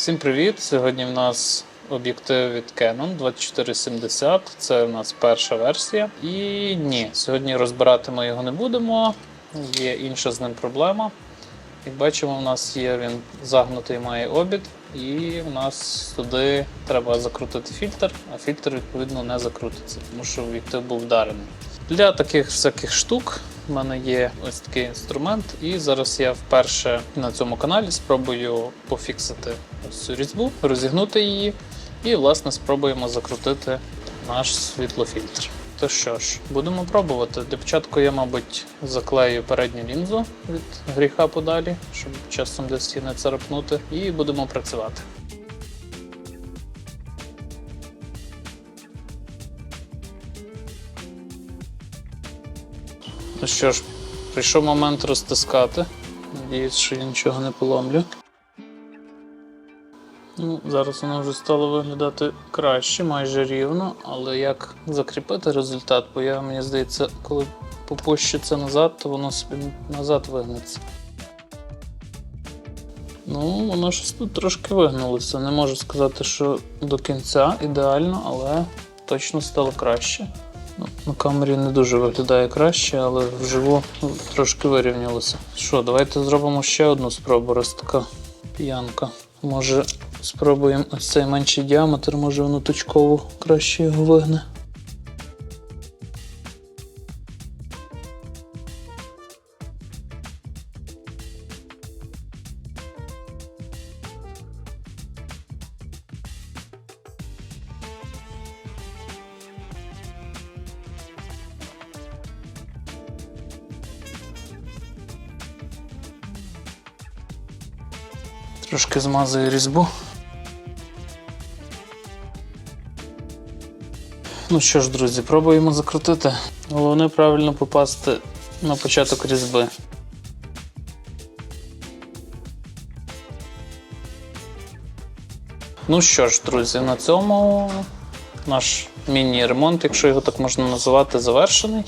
Всім привіт! Сьогодні в нас об'єктив від Canon 2470. Це у нас перша версія. І ні, сьогодні розбирати ми його не будемо. Є інша з ним проблема. Як бачимо, у нас є він загнутий має обід, і у нас туди треба закрутити фільтр, а фільтр відповідно не закрутиться, тому що об'єктив був вдарений. Для таких всяких штук в мене є ось такий інструмент, і зараз я вперше на цьому каналі спробую пофіксити ось цю різьбу, розігнути її, і власне спробуємо закрутити наш світлофільтр. То що ж, будемо пробувати. Для початку я, мабуть, заклею передню лінзу від гріха подалі, щоб часом її не царапнути, і будемо працювати. Ну що ж, прийшов момент розтискати. Надіюсь, що я нічого не поломлю. Ну, зараз воно вже стало виглядати краще, майже рівно, але як закріпити результат, бо я, мені здається, коли попущу це назад, то воно собі назад вигнеться. Ну, воно щось тут трошки вигнулося. Не можу сказати, що до кінця ідеально, але точно стало краще. На камері не дуже виглядає краще, але вживу ну, трошки вирівнялося. Що, давайте зробимо ще одну спробу, раз така п'янка. Може, спробуємо ось цей менший діаметр, може воно точково краще його вигне. Трошки змазую різьбу. Ну що ж, друзі, пробуємо закрутити. Головне правильно попасти на початок різьби. Ну що ж, друзі, на цьому наш міні-ремонт, якщо його так можна називати, завершений.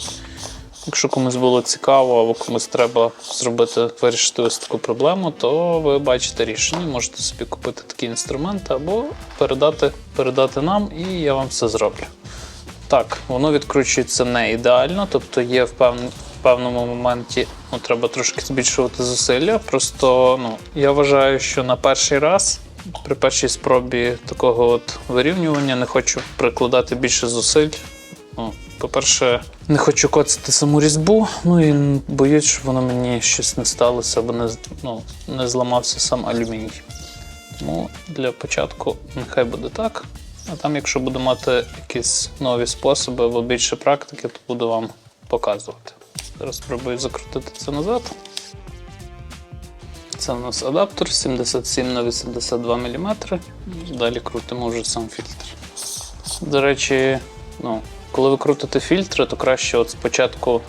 Якщо комусь було цікаво, або комусь треба зробити, вирішити ось таку проблему, то ви бачите рішення. Можете собі купити такий інструмент або передати, передати нам, і я вам все зроблю. Так, воно відкручується не ідеально, тобто є в певному моменті ну, треба трошки збільшувати зусилля. Просто ну, я вважаю, що на перший раз, при першій спробі такого от вирівнювання, не хочу прикладати більше зусиль. Ну, по-перше, не хочу коцати саму різьбу, ну і боюсь, що воно мені щось не сталося, або не, ну, не зламався сам алюміній. Тому для початку нехай буде так. А там, якщо буду мати якісь нові способи або більше практики, то буду вам показувати. Зараз спробую закрутити це назад. Це у нас адаптер 77 на 82 мм. Далі крутимо вже сам фільтр. До речі, ну, коли ви крутите фільтри, то краще от спочатку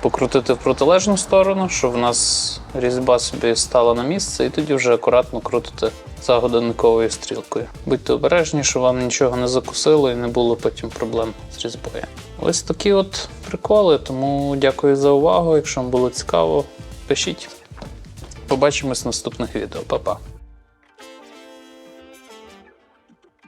покрутити в протилежну сторону, щоб в нас різьба собі стала на місце, і тоді вже акуратно крутити за годинниковою стрілкою. Будьте обережні, щоб вам нічого не закусило і не було потім проблем з різьбою. Ось такі от приколи, тому дякую за увагу. Якщо вам було цікаво, пишіть. Побачимось в наступних відео. Па-па.